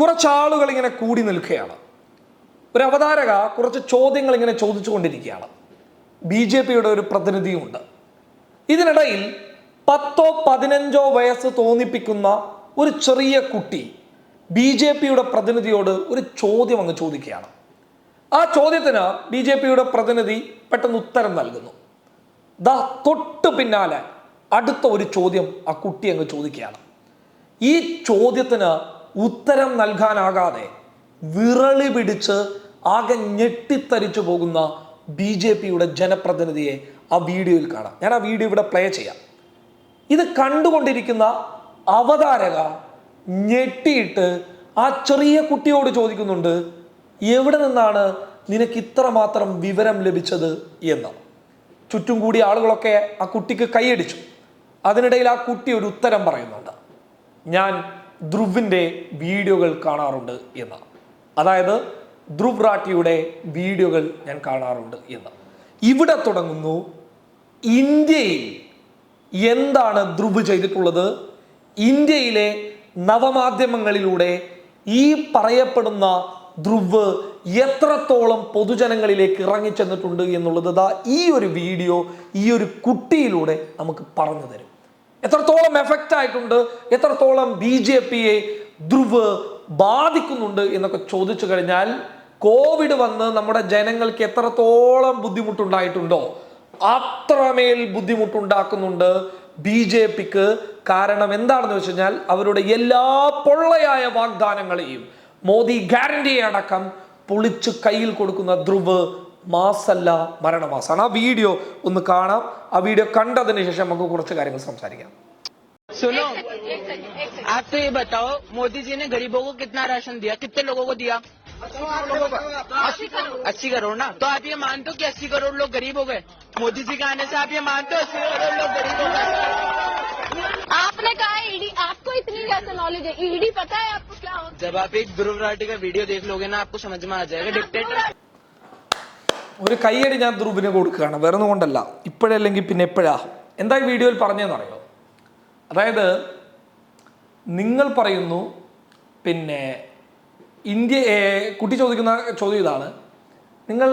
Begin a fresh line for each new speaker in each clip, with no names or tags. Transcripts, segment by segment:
കുറച്ചാളുകൾ ഇങ്ങനെ കൂടി നിൽക്കുകയാണ്. ഒരു അവതാരക കുറച്ച് ചോദ്യങ്ങൾ ഇങ്ങനെ ചോദിച്ചുകൊണ്ടിരിക്കുകയാണ്. ബി ജെ പിയുടെ ഒരു പ്രതിനിധിയുമുണ്ട് ഇതിനിടയിൽ പത്തോ പതിനഞ്ചോ വയസ്സ് തോന്നിപ്പിക്കുന്ന ഒരു ചെറിയ കുട്ടി ബി ജെ പിയുടെ പ്രതിനിധിയോട് ഒരു ചോദ്യം അങ്ങ് ചോദിക്കുകയാണ്. ആ ചോദ്യത്തിന് ബി ജെ പിയുടെ പ്രതിനിധി പെട്ടെന്ന് ഉത്തരം നൽകുന്നു. ദാ തൊട്ട് പിന്നാലെ അടുത്ത ഒരു ചോദ്യം ആ കുട്ടി അങ്ങ് ചോദിക്കുകയാണ്. ഈ ചോദ്യത്തിന് ഉത്തരം നൽകാനാകാതെ വിറളി പിടിച്ച് ആകെ ഞെട്ടിത്തരിച്ചു പോകുന്ന ബി ജെ പിയുടെ ജനപ്രതിനിധിയെ ആ വീഡിയോയിൽ കാണാം. ഞാൻ ആ വീഡിയോ ഇവിടെ പ്ലേ ചെയ്യാം. ഇത് കണ്ടുകൊണ്ടിരിക്കുന്ന അവതാരക ഞെട്ടിയിട്ട് ആ ചെറിയ കുട്ടിയോട് ചോദിക്കുന്നുണ്ട് എവിടെ നിന്നാണ് നിനക്ക് ഇത്രമാത്രം വിവരം ലഭിച്ചത് എന്ന്? ചുറ്റും കൂടി ആളുകളൊക്കെ ആ കുട്ടിക്ക് കൈയടിച്ചു. അതിനിടയിൽ ആ കുട്ടി ഒരു ഉത്തരം പറയുന്നുണ്ട്. ഞാൻ ധ്രുവിന്റെ വീഡിയോകൾ കാണാറുണ്ട് എന്ന്. അതായത് ധ്രുവ് റാട്ടിയുടെ വീഡിയോകൾ ഞാൻ കാണാറുണ്ട് എന്ന്. ഇവിടെ തുടങ്ങുന്നു ഇന്ത്യയിൽ എന്താണ് ധ്രുവ് ചെയ്തിട്ടുള്ളത്? ഇന്ത്യയിലെ നവമാധ്യമങ്ങളിലൂടെ ഈ പറയപ്പെടുന്ന ധ്രുവ് എത്രത്തോളം പൊതുജനങ്ങളിലേക്ക് ഇറങ്ങിച്ചെന്നിട്ടുണ്ട് എന്നുള്ളത് ഈ ഒരു വീഡിയോ ഈ ഒരു കുട്ടിയിലൂടെ നമുക്ക് പറഞ്ഞു തരും. എത്രത്തോളം എഫക്റ്റ് ആയിട്ടുണ്ട് എത്രത്തോളം ബി ജെ പിയെ ധ്രുവ് ബാധിക്കുന്നുണ്ട് എന്നൊക്കെ ചോദിച്ചു കഴിഞ്ഞാൽ കോവിഡ് വന്ന് നമ്മുടെ ജനങ്ങൾക്ക് എത്രത്തോളം ബുദ്ധിമുട്ടുണ്ടായിട്ടുണ്ടോ അത്രമേൽ ബുദ്ധിമുട്ടുണ്ടാക്കുന്നുണ്ട് ബി ജെ പിക്ക്. കാരണം എന്താണെന്ന് വെച്ച് കഴിഞ്ഞാൽ അവരുടെ എല്ലാ പൊള്ളയായ വാഗ്ദാനങ്ങളെയും മോദി ഗ്യാരണ്ടി അടക്കം പൊളിച്ച് കയ്യിൽ കൊടുക്കുന്ന ധ്രുവ് മാസല്ല മരണമാസാണ് ആ വീഡിയോ ഒന്ന് കാണാം ആ വീഡിയോ കണ്ടതിന് ശേഷം നമുക്ക് കുറച്ച് കാര്യങ്ങൾ സംസാരിക്കാം
सुनो आप तो ये बताओ मोदी जी ने गरीबों को कितना राशन दिया कितने लोगों को दिया अस्सी करोड़ ना तो आप ये मानते हो कि अस्सी करोड़ लोग गरीब हो गए मोदी जी के आने से आप ये मानते हो अस्सी करोड़ लोग गरीब हो गए
आपने कहा है ईडी आपको इतनी कैसे नॉलेज है ईडी पता है आपको क्या होता
जब आप एक ध्रुव राठी का वीडियो देख लोगे ना आपको समझ में आ जाएगा डिक्टेटर
ഒരു കൈയടി ഞാൻ ധ്രുവിന് കൊടുക്കുകയാണ്. വേറെ കൊണ്ടല്ല. ഇപ്പോഴല്ലെങ്കിൽ പിന്നെ എപ്പോഴാ? എന്താ ഈ വീഡിയോയിൽ പറഞ്ഞതെന്നറിയോ? അതായത് നിങ്ങൾ പറയുന്നു പിന്നെ ഇന്ത്യ കുട്ടി ചോദിക്കുന്ന ചോദ്യം ഇതാണ്. നിങ്ങൾ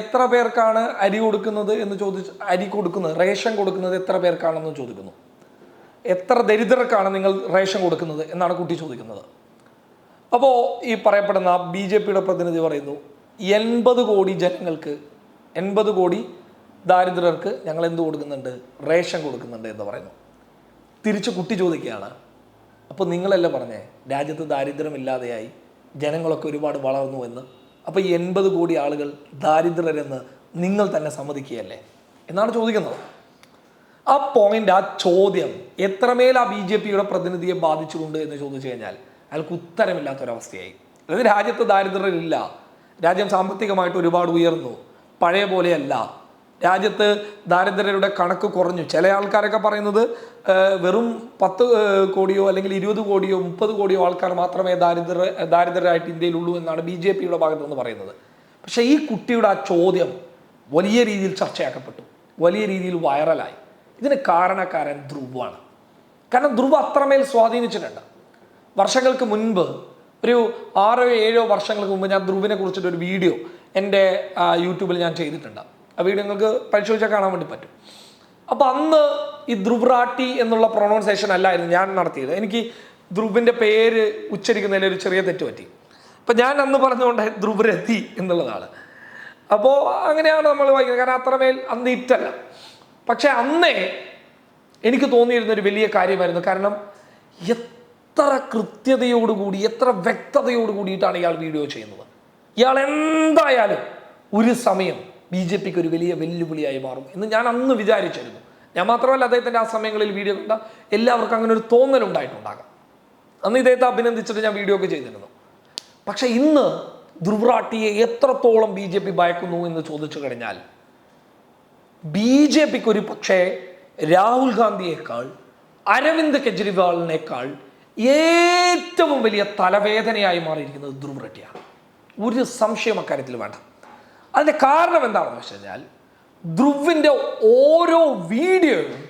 എത്ര പേർക്കാണ് അരി കൊടുക്കുന്നത് എന്ന് ചോദിച്ച് അരി കൊടുക്കുന്നത് റേഷൻ കൊടുക്കുന്നത് എത്ര പേർക്കാണെന്ന് ചോദിക്കുന്നു. എത്ര ദരിദ്രർക്കാണ് നിങ്ങൾ റേഷൻ കൊടുക്കുന്നത് എന്നാണ് കുട്ടി ചോദിക്കുന്നത്. അപ്പോൾ ഈ പറയപ്പെടുന്ന ബി ജെ പിയുടെ പ്രതിനിധി പറയുന്നു എൺപത് കോടി ജനങ്ങൾക്ക് എൺപത് കോടി ദാരിദ്ര്യർക്ക് ഞങ്ങൾ എന്ത് കൊടുക്കുന്നുണ്ട്? റേഷൻ കൊടുക്കുന്നുണ്ട് എന്ന് പറയുന്നു. തിരിച്ച് കുട്ടി ചോദിക്കുകയാണ്. അപ്പോൾ നിങ്ങളല്ലേ പറഞ്ഞേ രാജ്യത്ത് ദാരിദ്ര്യമില്ലാതെയായി ജനങ്ങളൊക്കെ ഒരുപാട് വളർന്നു എന്ന്. അപ്പോൾ ഈ എൺപത് കോടി ആളുകൾ ദാരിദ്ര്യരെന്ന് നിങ്ങൾ തന്നെ സമ്മതിക്കുകയല്ലേ? എന്നാണ് ചോദിക്കുന്നത്. ആ പോയിന്റ് ആ ചോദ്യം എത്രമേൽ ആ ബി ജെ പിയുടെ പ്രതിനിധിയെ ബാധിച്ചിട്ടുണ്ട് എന്ന് ചോദിച്ചു കഴിഞ്ഞാൽ അയാൾക്ക് ഉത്തരമില്ലാത്തൊരവസ്ഥയായി. അതായത് രാജ്യത്ത് ദാരിദ്ര്യമില്ല. രാജ്യം സാമ്പത്തികമായിട്ട് ഒരുപാട് ഉയർന്നു. പഴയ പോലെയല്ല. രാജ്യത്ത് ദാരിദ്ര്യരുടെ കണക്ക് കുറഞ്ഞു. ചില ആൾക്കാരൊക്കെ പറയുന്നത് വെറും പത്ത് കോടിയോ അല്ലെങ്കിൽ ഇരുപത് കോടിയോ മുപ്പത് കോടിയോ ആൾക്കാർ മാത്രമേ ദാരിദ്ര്യ ദാരിദ്ര്യരായിട്ട് ഇന്ത്യയിലുള്ളൂ എന്നാണ് ബി ജെ പിയുടെ ഭാഗത്ത് നിന്ന് പറയുന്നത്. പക്ഷേ ഈ കുട്ടിയുടെ ആ ചോദ്യം വലിയ രീതിയിൽ ചർച്ചയാക്കപ്പെട്ടു. വലിയ രീതിയിൽ വൈറലായി. ഇതിന് കാരണക്കാരൻ ധ്രുവാണ്. കാരണം ധ്രുവ് അത്രമേൽ സ്വാധീനിച്ചിട്ടുണ്ട്. വർഷങ്ങൾക്ക് മുൻപ് ഒരു ആറോ ഏഴോ വർഷങ്ങൾക്ക് മുമ്പ് ഞാൻ ധ്രുവിനെ കുറിച്ചിട്ട് ഒരു വീഡിയോ എന്റെ യൂട്യൂബിൽ ഞാൻ ചെയ്തിട്ടുണ്ട്. ആ വീഡിയോ നിങ്ങൾക്ക് പരിശോധിച്ചാൽ കാണാൻ വേണ്ടി പറ്റും. അപ്പം അന്ന് ഈ ധ്രുവ്രാട്ടി എന്നുള്ള പ്രൊണൗൺസേഷൻ അല്ലായിരുന്നു ഞാൻ നടത്തിയത്. എനിക്ക് ധ്രുവിന്റെ പേര് ഉച്ചരിക്കുന്നതിൽ ഒരു ചെറിയ തെറ്റ് പറ്റി. അപ്പം ഞാൻ അന്ന് പറഞ്ഞുകൊണ്ട് ധ്രുവരത്തി എന്നുള്ളതാണ്. അപ്പോൾ അങ്ങനെയാണ് നമ്മൾ വായിക്കുന്നത്. കാരണം അത്രമേൽ അന്ന് ഇറ്റല്ല. പക്ഷേ അന്നേ എനിക്ക് തോന്നിയിരുന്ന ഒരു വലിയ കാര്യമായിരുന്നു. കാരണം എത്ര കൃത്യതയോടുകൂടി എത്ര വ്യക്തതയോട് കൂടിയിട്ടാണ് ഇയാൾ വീഡിയോ ചെയ്യുന്നത്? ഇയാൾ എന്തായാലും ഒരു സമയം ബി ജെ പിക്ക് ഒരു വലിയ വെല്ലുവിളിയായി മാറും എന്ന് ഞാൻ അന്ന് വിചാരിച്ചിരുന്നു. ഞാൻ മാത്രമല്ല അദ്ദേഹത്തിന്റെ ആ സമയങ്ങളിൽ വീഡിയോ കണ്ട എല്ലാവർക്കും അങ്ങനെ ഒരു തോന്നലുണ്ടായിട്ടുണ്ടാകാം. അന്ന് ഇദ്ദേഹത്തെ അഭിനന്ദിച്ചിട്ട് ഞാൻ വീഡിയോ ഒക്കെ ചെയ്തിരുന്നു. പക്ഷേ ഇന്ന് ധ്രുവറാട്ടിയെ എത്രത്തോളം ബി ജെ പി ഭയക്കുന്നു എന്ന് ചോദിച്ചു കഴിഞ്ഞാൽ ബി ജെ പിക്ക് ഒരു പക്ഷേ രാഹുൽ ഗാന്ധിയേക്കാൾ അരവിന്ദ് കെജ്രിവാളിനേക്കാൾ ഏറ്റവും വലിയ തലവേദനയായി മാറിയിരിക്കുന്നത് ധ്രുവ് ഒരു സംശയം അക്കാര്യത്തിൽ വേണ്ട. അതിന്റെ കാരണം എന്താണെന്ന് വെച്ച് കഴിഞ്ഞാൽ ധ്രുവിന്റെ ഓരോ വീഡിയോയും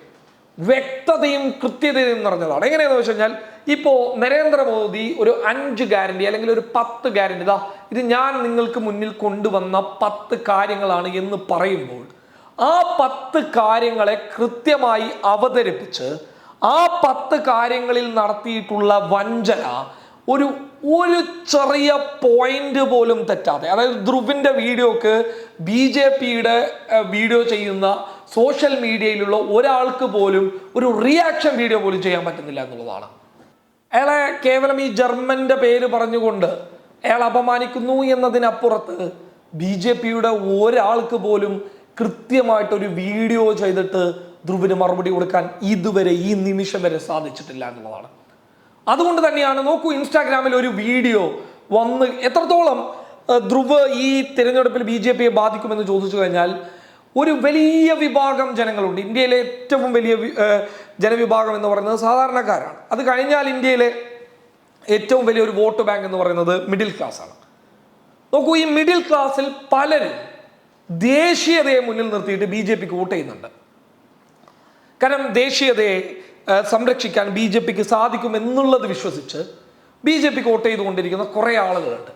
വ്യക്തതയും കൃത്യതയും നിറഞ്ഞതാണ്. എങ്ങനെയാണെന്ന് വെച്ച് കഴിഞ്ഞാൽ ഇപ്പോൾ നരേന്ദ്രമോദി ഒരു അഞ്ച് ഗ്യാരണ്ടി അല്ലെങ്കിൽ ഒരു പത്ത് ഗ്യാരണ്ടി ഇതാ ഇത് ഞാൻ നിങ്ങൾക്ക് മുന്നിൽ കൊണ്ടുവന്ന പത്ത് കാര്യങ്ങളാണ് എന്ന് പറയുമ്പോൾ ആ പത്ത് കാര്യങ്ങളെ കൃത്യമായി അവതരിപ്പിച്ച് ആ പത്ത് കാര്യങ്ങളിൽ നടത്തിയിട്ടുള്ള വഞ്ചന ഒരു ഒരു ചെറിയ പോയിന്റ് പോലും തെറ്റാതെ. അതായത് ധ്രുവിന്റെ വീഡിയോക്ക് ബി ജെ പിയുടെ വീഡിയോ ചെയ്യുന്ന സോഷ്യൽ മീഡിയയിലുള്ള ഒരാൾക്ക് പോലും ഒരു റിയാക്ഷൻ വീഡിയോ പോലും ചെയ്യാൻ പറ്റുന്നില്ല എന്നുള്ളതാണ്. അയാളെ കേവലം ഈ ജർമ്മന്റെ പേര് പറഞ്ഞുകൊണ്ട് അയാൾ അപമാനിക്കുന്നു എന്നതിനപ്പുറത്ത് ബി ജെ പിയുടെ ഒരാൾക്ക് പോലും കൃത്യമായിട്ടൊരു വീഡിയോ ചെയ്തിട്ട് ധ്രുവിന് മറുപടി കൊടുക്കാൻ ഇതുവരെ ഈ നിമിഷം വരെ സാധിച്ചിട്ടില്ല എന്നുള്ളതാണ്. അതുകൊണ്ട് തന്നെയാണ് നോക്കൂ ഇൻസ്റ്റാഗ്രാമിൽ ഒരു വീഡിയോ വന്ന് എത്രത്തോളം ധ്രുവ് ഈ തിരഞ്ഞെടുപ്പിൽ ബി ജെ പിയെ ബാധിക്കുമെന്ന് ചോദിച്ചു കഴിഞ്ഞാൽ ഒരു വലിയ വിഭാഗം ജനങ്ങളുണ്ട്. ഇന്ത്യയിലെ ഏറ്റവും വലിയ ജനവിഭാഗം എന്ന് പറയുന്നത് സാധാരണക്കാരാണ്. അത് കഴിഞ്ഞാൽ ഇന്ത്യയിലെ ഏറ്റവും വലിയ ഒരു വോട്ട് ബാങ്ക് എന്ന് പറയുന്നത് മിഡിൽ ക്ലാസ് ആണ്. നോക്കൂ ഈ മിഡിൽ ക്ലാസ്സിൽ പലരും ദേശീയതയെ മുന്നിൽ നിർത്തിയിട്ട് ബി ജെ പിക്ക് വോട്ട് ചെയ്യുന്നുണ്ട്. കാരണം ദേശീയതയെ സംരക്ഷിക്കാൻ ബി ജെ പിക്ക് സാധിക്കും എന്നുള്ളത് വിശ്വസിച്ച് ബി ജെ പിക്ക് വോട്ട് ചെയ്തുകൊണ്ടിരിക്കുന്ന കുറേ ആളുകളുണ്ട്.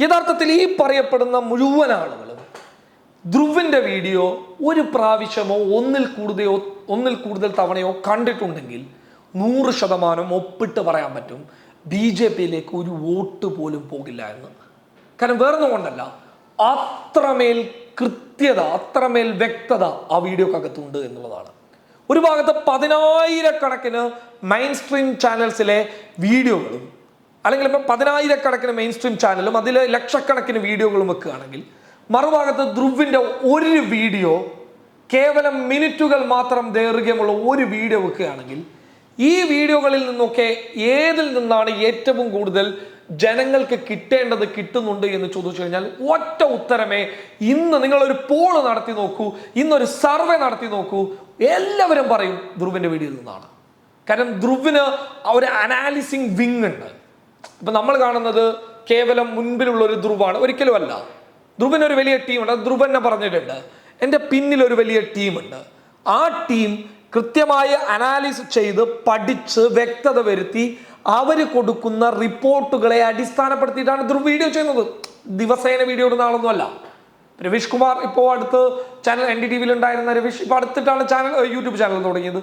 യഥാർത്ഥത്തിൽ ഈ പറയപ്പെടുന്ന മുഴുവൻ ആളുകളും ധ്രുവിന്റെ വീഡിയോ ഒരു പ്രാവശ്യമോ ഒന്നിൽ കൂടുതലോ ഒന്നിൽ കൂടുതൽ തവണയോ കണ്ടിട്ടുണ്ടെങ്കിൽ നൂറ് ശതമാനം ഒപ്പിട്ട് പറയാൻ പറ്റും ബി ജെ പിയിലേക്ക് ഒരു വോട്ട് പോലും പോകില്ല എന്ന്. കാരണം വേറൊന്നും കൊണ്ടല്ല അത്രമേൽ കൃത്യത അത്രമേൽ വ്യക്തത ആ വീഡിയോക്കകത്തുണ്ട് എന്നുള്ളതാണ്. ഒരു ഭാഗത്ത് പതിനായിരക്കണക്കിന് മെയിൻ സ്ട്രീം ചാനൽസിലെ വീഡിയോകളും അല്ലെങ്കിൽ ഇപ്പം പതിനായിരക്കണക്കിന് മെയിൻ സ്ട്രീം ചാനലും അതിൽ ലക്ഷക്കണക്കിന് വീഡിയോകളും വെക്കുകയാണെങ്കിൽ മറുഭാഗത്ത് ധ്രുവിന്റെ ഒരു വീഡിയോ കേവലം മിനിറ്റുകൾ മാത്രം ദൈർഘ്യമുള്ള ഒരു വീഡിയോ വെക്കുകയാണെങ്കിൽ ഈ വീഡിയോകളിൽ നിന്നൊക്കെ ഏതിൽ നിന്നാണ് ഏറ്റവും കൂടുതൽ ജനങ്ങൾക്ക് കിട്ടേണ്ടത് കിട്ടുന്നുണ്ട് എന്ന് ചോദിച്ചു കഴിഞ്ഞാൽ ഒറ്റ ഉത്തരമേ. ഇന്ന് നിങ്ങളൊരു പോൾ നടത്തി നോക്കൂ. ഇന്നൊരു സർവേ നടത്തി നോക്കൂ. എല്ലാവരും പറയും ധ്രുവിന്റെ വീഡിയോയിൽ നിന്നാണ്. കാരണം ധ്രുവിന് ഒരു അനാലിസിങ് വിങ് ഉണ്ട്. ഇപ്പൊ നമ്മൾ കാണുന്നത് കേവലം മുൻപിലുള്ള ഒരു ധ്രുവാണ്. ഒരിക്കലും അല്ല. ധ്രുവന് ഒരു വലിയ ടീമുണ്ട് ധ്രുവൻ തന്നെ പറഞ്ഞിട്ടുണ്ട്. എന്റെ പിന്നിൽ ഒരു വലിയ ടീമുണ്ട് ആ ടീം കൃത്യമായി അനാലിസ് ചെയ്ത് പഠിച്ച് വ്യക്തത വരുത്തി അവർ കൊടുക്കുന്ന റിപ്പോർട്ടുകളെ അടിസ്ഥാനപ്പെടുത്തിയിട്ടാണ് ഇതൊരു വീഡിയോ ചെയ്യുന്നത്. ദിവസേന വീഡിയോ ഇടുന്ന ആളൊന്നുമല്ല രവീഷ് കുമാർ ഇപ്പോൾ അടുത്ത് ചാനൽ എൻ ഡി ടി വിയിൽ ഉണ്ടായിരുന്ന രവീഷ് ഇപ്പോൾ അടുത്തിട്ടാണ് ചാനൽ യൂട്യൂബ് ചാനൽ തുടങ്ങിയത്.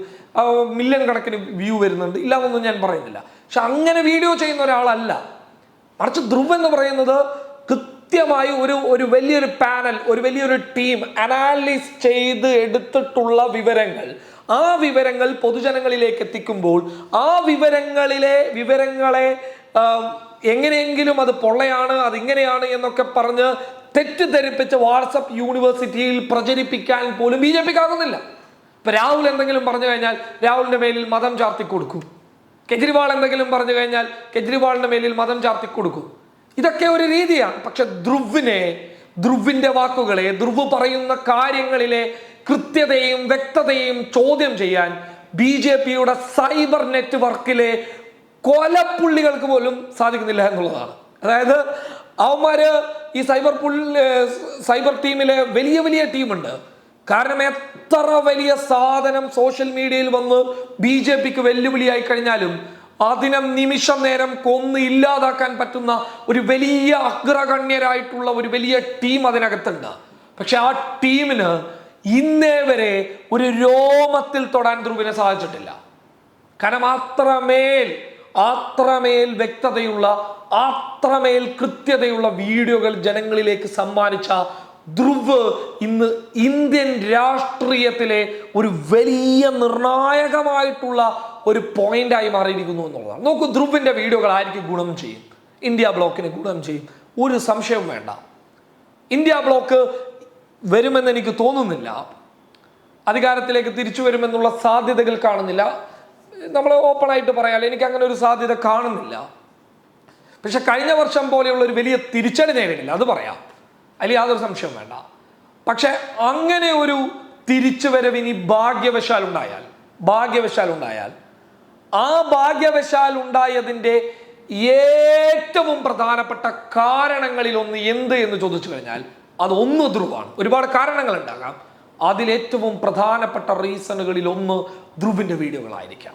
മില്യൺ കണക്കിന് വ്യൂ വരുന്നുണ്ട്. ഇല്ലാന്നൊന്നും ഞാൻ പറയുന്നില്ല. പക്ഷെ അങ്ങനെ വീഡിയോ ചെയ്യുന്ന ഒരാളല്ല. മറിച്ച് ധ്രുവ് എന്ന് പറയുന്നത് കൃത്യമായി ഒരു ഒരു വലിയൊരു പാനൽ ഒരു വലിയൊരു ടീം അനാലിസ് ചെയ്ത് എടുത്തിട്ടുള്ള വിവരങ്ങൾ ആ വിവരങ്ങൾ പൊതുജനങ്ങളിലേക്ക് എത്തിക്കുമ്പോൾ ആ വിവരങ്ങളിലെ വിവരങ്ങളെ എങ്ങനെയെങ്കിലും അത് പൊള്ളയാണ് അതിങ്ങനെയാണ് എന്നൊക്കെ പറഞ്ഞ് തെറ്റിദ്ധരിപ്പിച്ച് വാട്സപ്പ് യൂണിവേഴ്സിറ്റിയിൽ പ്രചരിപ്പിക്കാൻ പോലും ബി ജെ പിക്ക് ആകുന്നില്ല ഇപ്പൊ രാഹുൽ എന്തെങ്കിലും പറഞ്ഞു കഴിഞ്ഞാൽ രാഹുലിന്റെ മേലിൽ മതം ചാർത്തി കൊടുക്കും. കെജ്രിവാൾ എന്തെങ്കിലും പറഞ്ഞു കഴിഞ്ഞാൽ കെജ്രിവാളിന്റെ മേലിൽ മതം ചാർത്തി കൊടുക്കും. ഇതൊക്കെ ഒരു രീതിയാണ്. പക്ഷെ ധ്രുവിനെ ധ്രുവിന്റെ വാക്കുകളെ ധ്രുവ് പറയുന്ന കാര്യങ്ങളിലെ കൃത്യതയും വ്യക്തതയും ചോദ്യം ചെയ്യാൻ ബി ജെ പിയുടെ സൈബർ നെറ്റ്വർക്കിലെ കൊലപ്പുള്ളികൾക്ക് പോലും സാധിക്കുന്നില്ല എന്നുള്ളതാണ്. അതായത് അവന്മാര് ഈ സൈബർ പുള്ളി സൈബർ ടീമിലെ വലിയ വലിയ ടീമുണ്ട്. കാരണം എത്ര വലിയ സാധനം സോഷ്യൽ മീഡിയയിൽ വന്ന് ബി ജെ പിക്ക് വെല്ലുവിളിയായി കഴിഞ്ഞാലും അതിനെ നിമിഷം നേരം കൊന്ന് ഇല്ലാതാക്കാൻ പറ്റുന്ന ഒരു വലിയ അഗ്രഗണ്യരായിട്ടുള്ള ഒരു വലിയ ടീം അതിനകത്തുണ്ട്. പക്ഷെ ആ ടീമിന് ഇന്നേ വരെ ഒരു രോമത്തിൽ തൊടാൻ ധ്രുവിനെ സാധിച്ചിട്ടില്ല. കാരണം അത്രമേൽ അത്രമേൽ വ്യക്തതയുള്ള അത്രമേൽ കൃത്യതയുള്ള വീഡിയോകൾ ജനങ്ങളിലേക്ക് സമ്മാനിച്ച ധ്രുവ് ഇന്ന് ഇന്ത്യൻ രാഷ്ട്രീയത്തിലെ ഒരു വലിയ നിർണായകമായിട്ടുള്ള ഒരു പോയിന്റായി മാറിയിരിക്കുന്നു എന്നുള്ളതാണ്. നോക്കൂ ധ്രുവിന്റെ വീഡിയോകൾ ആയിരിക്കും ഗുണം ചെയ്യും? ഇന്ത്യ ബ്ലോക്കിന് ഗുണം ചെയ്യും. ഒരു സംശയവും വേണ്ട. ഇന്ത്യ ബ്ലോക്ക് വരുമെന്ന് എനിക്ക് തോന്നുന്നില്ല. അധികാരത്തിലേക്ക് തിരിച്ചു വരുമെന്നുള്ള സാധ്യതകൾ കാണുന്നില്ല. നമ്മൾ ഓപ്പൺ ആയിട്ട് പറയാം എനിക്ക് അങ്ങനെ ഒരു സാധ്യത കാണുന്നില്ല. പക്ഷെ കഴിഞ്ഞ വർഷം പോലെയുള്ള ഒരു വലിയ തിരിച്ചടി നേരിടില്ല അത് പറയാം. അതിൽ യാതൊരു സംശയവും വേണ്ട. പക്ഷെ അങ്ങനെ ഒരു തിരിച്ചുവരവിനി ഭാഗ്യവശാൽ ഉണ്ടായാൽ ഭാഗ്യവശാൽ ഉണ്ടായാൽ ആ ഭാഗ്യവശാൽ ഉണ്ടായതിന്റെ ഏറ്റവും പ്രധാനപ്പെട്ട കാരണങ്ങളിൽ ഒന്ന് എന്ത് എന്ന് ചോദിച്ചു കഴിഞ്ഞാൽ അത് ഒന്ന് ധ്രുവാണ്. ഒരുപാട് കാരണങ്ങൾ ഉണ്ടാകാം. അതിലേറ്റവും പ്രധാനപ്പെട്ട റീസണുകളിൽ ഒന്ന് ധ്രുവിന്റെ വീഡിയോകളായിരിക്കാം.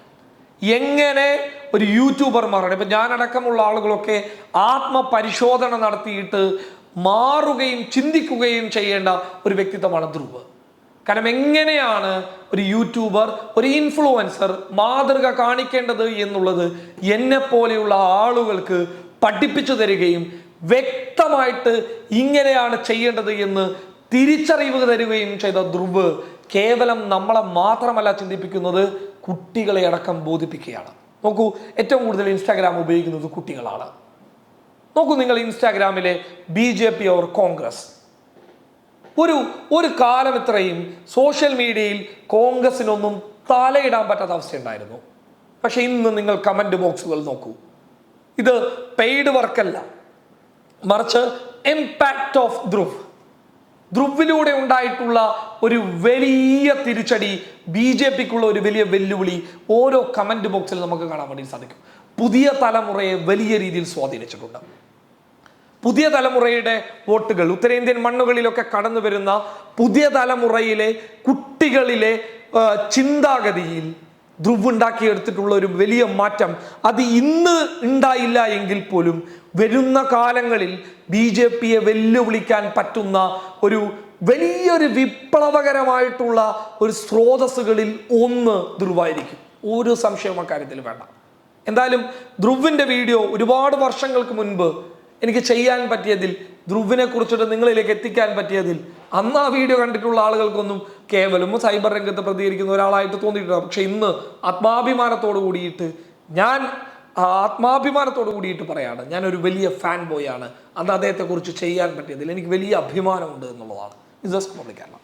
എങ്ങനെ ഒരു യൂട്യൂബർമാരുടെ ഇപ്പം ഞാനടക്കമുള്ള ആളുകളൊക്കെ ആത്മപരിശോധന നടത്തിയിട്ട് മാറുകയും ചിന്തിക്കുകയും ചെയ്യേണ്ട ഒരു വ്യക്തിത്വമാണ് ധ്രുവ്. കാരണം എങ്ങനെയാണ് ഒരു യൂട്യൂബർ ഒരു ഇൻഫ്ലുവൻസർ മാതൃക കാണിക്കേണ്ടത് എന്നുള്ളത് എന്നെ പോലെയുള്ള ആളുകൾക്ക് പഠിപ്പിച്ചു തരികയും വ്യക്തമായിട്ട് ഇങ്ങനെയാണ് ചെയ്യേണ്ടത് എന്ന് തിരിച്ചറിവ് തരുകയും ചെയ്ത ധ്രുവ് കേവലം നമ്മളെ മാത്രമല്ല ചിന്തിപ്പിക്കുന്നത് കുട്ടികളെ അടക്കം ബോധിപ്പിക്കുകയാണ്. നോക്കൂ ഏറ്റവും കൂടുതൽ ഇൻസ്റ്റാഗ്രാം ഉപയോഗിക്കുന്നത് കുട്ടികളാണ്. നോക്കൂ നിങ്ങൾ ഇൻസ്റ്റാഗ്രാമിലെ B J P or Congress ഒരു ഒരു കാലം ഇത്രയും സോഷ്യൽ മീഡിയയിൽ കോൺഗ്രസിനൊന്നും തലയിടാൻ പറ്റാത്ത അവസ്ഥയുണ്ടായിരുന്നു. പക്ഷെ ഇന്ന് നിങ്ങൾ കമന്റ് ബോക്സുകൾ നോക്കൂ. ഇത് പെയ്ഡ് വർക്കല്ല. മറിച്ച് ഇമ്പാക്റ്റ് ഓഫ് ധ്രുവ്. ധ്രുവിലൂടെ ഉണ്ടായിട്ടുള്ള ഒരു വലിയ തിരിച്ചടി ബി ജെ പിക്കുള്ള ഒരു വലിയ വെല്ലുവിളി ഓരോ കമന്റ് ബോക്സിൽ നമുക്ക് കാണാൻ വേണ്ടി സാധിക്കും. പുതിയ തലമുറയെ വലിയ രീതിയിൽ സ്വാധീനിച്ചിട്ടുണ്ട്. പുതിയ തലമുറയുടെ വോട്ടുകൾ. ഉത്തരേന്ത്യൻ മണ്ണുകളിലൊക്കെ കടന്നു വരുന്ന പുതിയ തലമുറയിലെ കുട്ടികളിലെ ചിന്താഗതിയിൽ ധ്രുവ് ഉണ്ടാക്കിയെടുത്തിട്ടുള്ള ഒരു വലിയ മാറ്റം. അത് ഇന്ന് ഉണ്ടായില്ല എങ്കിൽ പോലും വരുന്ന കാലങ്ങളിൽ ബി ജെ പിയെ വെല്ലുവിളിക്കാൻ പറ്റുന്ന ഒരു വലിയൊരു വിപ്ലവകരമായിട്ടുള്ള ഒരു സ്രോതസ്സുകളിൽ ഒന്ന് ധ്രുവായിരിക്കും. ഒരു സംശയവും അക്കാര്യത്തിൽ വേണ്ട. എന്തായാലും ധ്രുവിന്റെ വീഡിയോ ഒരുപാട് വർഷങ്ങൾക്ക് മുൻപ് എനിക്ക് ചെയ്യാൻ പറ്റിയതിൽ ധ്രുവിനെ കുറിച്ചിട്ട് നിങ്ങളിലേക്ക് എത്തിക്കാൻ പറ്റിയതിൽ. അന്ന് ആ വീഡിയോ കണ്ടിട്ടുള്ള ആളുകൾക്കൊന്നും കേവലം സൈബർ രംഗത്ത് പ്രതികരിക്കുന്ന ഒരാളായിട്ട് തോന്നിയിട്ടുണ്ട് പക്ഷെ ഇന്ന് ആത്മാഭിമാനത്തോട് കൂടിയിട്ട് ഞാൻ ആത്മാഭിമാനത്തോട് കൂടിയിട്ട് പറയാണ് ഞാൻ ഒരു വലിയ ഫാൻ ബോയ് ആണ്. അന്ന് അദ്ദേഹത്തെ കുറിച്ച് ചെയ്യാൻ പറ്റിയതിൽ എനിക്ക് വലിയ അഭിമാനമുണ്ട് എന്നുള്ളതാണ്. ജസ്റ്റ് കേരള